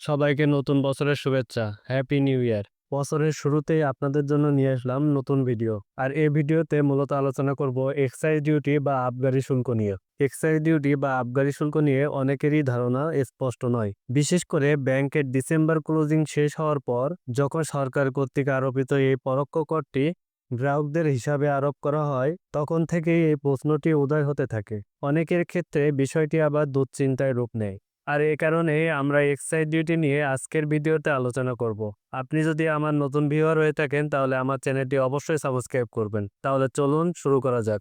সবাইকে নতুন বছরের শুভেচ্ছা। হ্যাপি নিউ ইয়ার বছরের শুরুতেই আপনাদের জন্য নিয়ে আসলাম নতুন ভিডিও আর এই ভিডিওতে মূলত আলোচনা করব এক্সাইজ ডিউটি বা আবগারি শুল্ক নিয়ে। এক্সাইজ ডিউটি বা আবগারি শুল্ক নিয়ে অনেকেরই ধারণা স্পষ্ট নয়। বিশেষ করে ব্যাংকের ডিসেম্বর ক্লোজিং শেষ হওয়ার পর, যখন সরকার কর্তৃক আরোপিত এই পরোক্ষ করটি গ্রাহকদের হিসাবে আরোপ করা হয়, তখন থেকেই এই প্রশ্নটি উদয় হতে থাকে। অনেকের ক্ষেত্রে বিষয়টি আবার দুশ্চিন্তায় রূপ নেয়। আর এ কারণে আমরা এক্সাইজ ডিউটি নিয়ে আজকের ভিডিওতে আলোচনা করব। আপনি যদি আমার নতুন ভিউয়ার হয়ে থাকেন, তাহলে আমার চ্যানেলটি অবশ্যই সাবস্ক্রাইব করবেন। তাহলে চলুন শুরু করা যাক।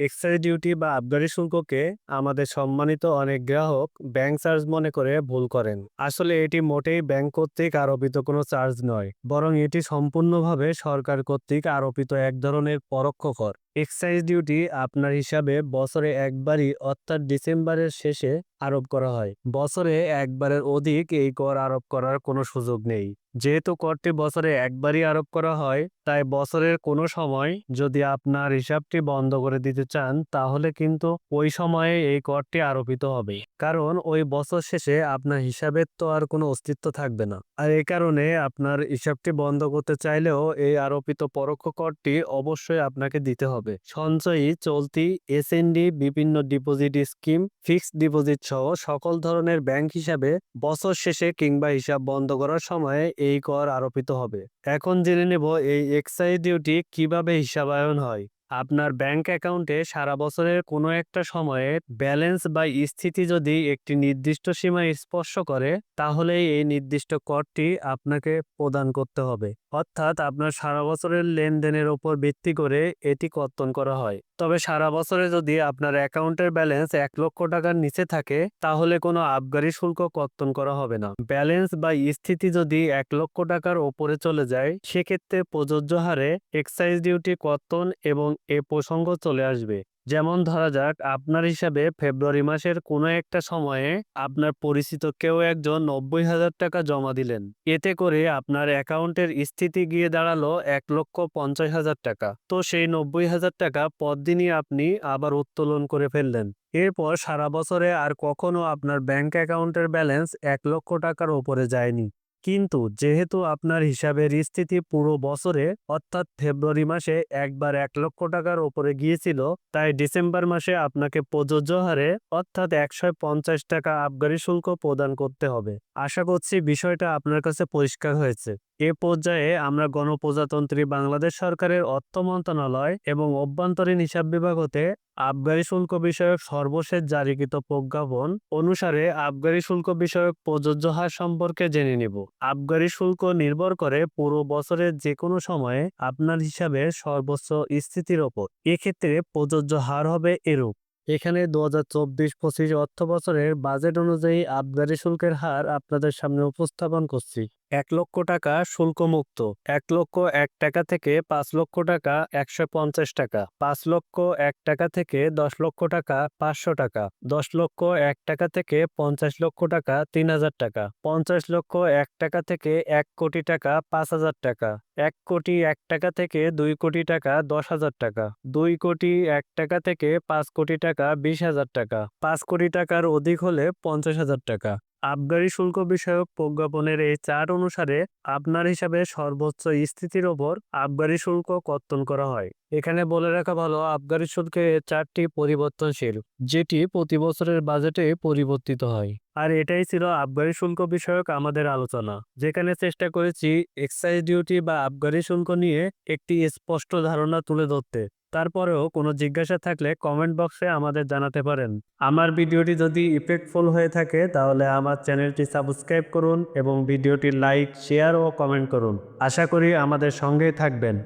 এক্সাইজ ডিউটি বা আবগারি শুল্ককে আমাদের সম্মানিত অনেক গ্রাহক ব্যাংক চার্জ মনে করে ভুল করেন। আসলে এটি মোটেই ব্যাংক কর্তৃক আরোপিত কোনো চার্জ নয়, বরং এটি সম্পূর্ণভাবে সরকার কর্তৃক আরোপিত এক ধরনের পরোক্ষ কর। এক্সাইজ ডিউটি আপনার হিসাবে বছরে একবারই, অর্থাৎ ডিসেম্বরের শেষে আরোপ করা হয়। বছরে একবারের অধিক এই কর আরোপ করার কোনো সুযোগ নেই। যেহেতু করটি বছরে একবারই আরোপ করা হয়, তাই বছরের কোনো সময় যদি আপনার হিসাবটি বন্ধ করে দিতে চান, তাহলে কিন্তু ওই সময়ে এই করটি আরোপিত হবে। কারণ ওই বছর শেষে আপনার হিসাবের তো আর কোনো অস্তিত্ব থাকবে না। আর এই কারণে আপনার হিসাবটি বন্ধ করতে চাইলেও এই আরোপিত পরোক্ষ করটি অবশ্যই আপনাকে দিতে হবে। সঞ্চয়ী চলতি এসএনডি বিভিন্ন ডিপোজিট স্কিম, ফিক্সড ডিপোজিট সহ সকল ধরনের ব্যাংক হিসাবে বছর শেষে কিংবা হিসাব বন্ধ করার সময়ে এই কর আরোপিত হবে। এখন জেনে নেব এই এক্সাইজ ডিউটি কীভাবে হিসাবায়ন হয়। আপনার ব্যাংক অ্যাকাউন্টে সারা বছরের কোনো একটা সময়ে ব্যালেন্স বা স্থিতি যদি একটি নির্দিষ্ট সীমা স্পর্শ করে তাহলে এই নির্দিষ্ট করটি আপনাকে প্রদান করতে হবে। অর্থাৎ আপনার সারা বছরের লেনদেনের উপর ভিত্তি করে এটি কর্তন করা হয়। তবে সারা বছরে যদি আপনার অ্যাকাউন্টের ব্যালেন্স এক লক্ষ টাকার নিচে থাকে, তাহলে কোনো আবগারি শুল্ক কর্তন করা হবে না। ব্যালেন্স বা স্থিতি যদি এক লক্ষ টাকার ওপরে চলে যায়, সেক্ষেত্রে প্রযোজ্য হারে এক্সাইজ ডিউটি কর্তন এবং এ প্রসঙ্গ চলে আসবে। যেমন ধরা যাক, আপনার হিসাবে ফেব্রুয়ারি মাসের কোনো একটা সময়ে আপনার পরিচিত কেউ একজন নব্বই হাজার টাকা জমা দিলেন। এতে করে আপনার অ্যাকাউন্টের স্থিতি গিয়ে দাঁড়াল এক লক্ষ পঞ্চাশ হাজার টাকা। তো সেই নব্বই হাজার টাকা পরদিনই আপনি আবার উত্তোলন করে ফেললেন। এরপর সারা বছরে আর কখনো আপনার ব্যাংক অ্যাকাউন্টের ব্যালেন্স এক লক্ষ টাকার ওপরে যায়নি। কিন্তু যেহেতু আপনার হিসাবের স্থিতি পুরো বছরে, অর্থাৎ ফেব্রুয়ারি মাসে একবার এক লক্ষ টাকার ওপরে গিয়েছিল, তাই ডিসেম্বর মাসে আপনাকে প্রযোজ্য হারে, অর্থাৎ একশো পঞ্চাশ টাকা আবগারি শুল্ক প্রদান করতে হবে। আশা করছি বিষয়টা আপনার কাছে পরিষ্কার হয়েছে। এ পর্যায়ে আমরা গণপ্রজাতন্ত্রী বাংলাদেশ সরকারের অর্থ মন্ত্রণালয় এবং অভ্যন্তরীণ হিসাব বিভাগ হতে আবগারি শুল্ক বিষয়ক সর্বশেষ জারিকৃত প্রজ্ঞাপন অনুসারে আবগারি শুল্ক বিষয়ক প্রযোজ্য হার সম্পর্কে জেনে নিব। আবগারি শুল্ক নির্ভর করে পুরো বছরের যে কোনো সময়ে আপনার হিসাবে সর্বোচ্চ স্থিতির ওপর। এক্ষেত্রে প্রযোজ্য হার হবে এরূপ। এখানে দু হাজার চব্বিশ পঁচিশ অর্থ বছরের বাজেট অনুযায়ী আবগারি শুল্কের হার আপনাদের সামনে উপস্থাপন করছি। এক লক্ষ টাকা শুল্কমুক্ত। এক লক্ষ এক টাকা থেকে পাঁচ লক্ষ টাকা একশো পঞ্চাশ টাকা। পাঁচ লক্ষ এক টাকা থেকে দশ লক্ষ টাকা পাঁচশো টাকা। দশ লক্ষ এক টাকা থেকে পঞ্চাশ লক্ষ টাকা তিন হাজার টাকা। পঞ্চাশ লক্ষ এক টাকা থেকে এক কোটি টাকা পাঁচ হাজার টাকা। এক কোটি এক টাকা থেকে দুই কোটি টাকা দশ হাজার টাকা। দুই কোটি এক টাকা থেকে পাঁচ কোটি টাকা বিশ হাজার টাকা। পাঁচ কোটি টাকার অধিক হলে পঞ্চাশ হাজার টাকা। আবগারি শুল্ক বিষয়ক প্রজ্ঞাপনের এই চার্ট অনুসারে আপনার হিসাবে সর্বোচ্চ স্থিতির ওপর আবগারি শুল্ক কর্তন করা হয়। এখানে বলে রাখা ভালো, আবগারি শুল্কের এই চার্টটি পরিবর্তনশীল, যেটি প্রতি বছরের বাজেটে পরিবর্তিত হয়। আর এটাই ছিল আবগারি শুল্ক বিষয়ক আমাদের আলোচনা, যেখানে চেষ্টা করেছি এক্সাইজ ডিউটি বা আবগারি শুল্ক নিয়ে একটি স্পষ্ট ধারণা তুলে ধরতে। তারপরেও কোনো জিজ্ঞাসা থাকলে কমেন্ট বক্সে আমাদের জানাতে পারেন। আমার ভিডিওটি যদি ইফেক্টফুল হয়ে থাকে, তাহলে আমার চ্যানেলটি সাবস্ক্রাইব করুন এবং ভিডিওটি লাইক, শেয়ার ও কমেন্ট করুন। আশা করি আমাদের সঙ্গেই থাকবেন।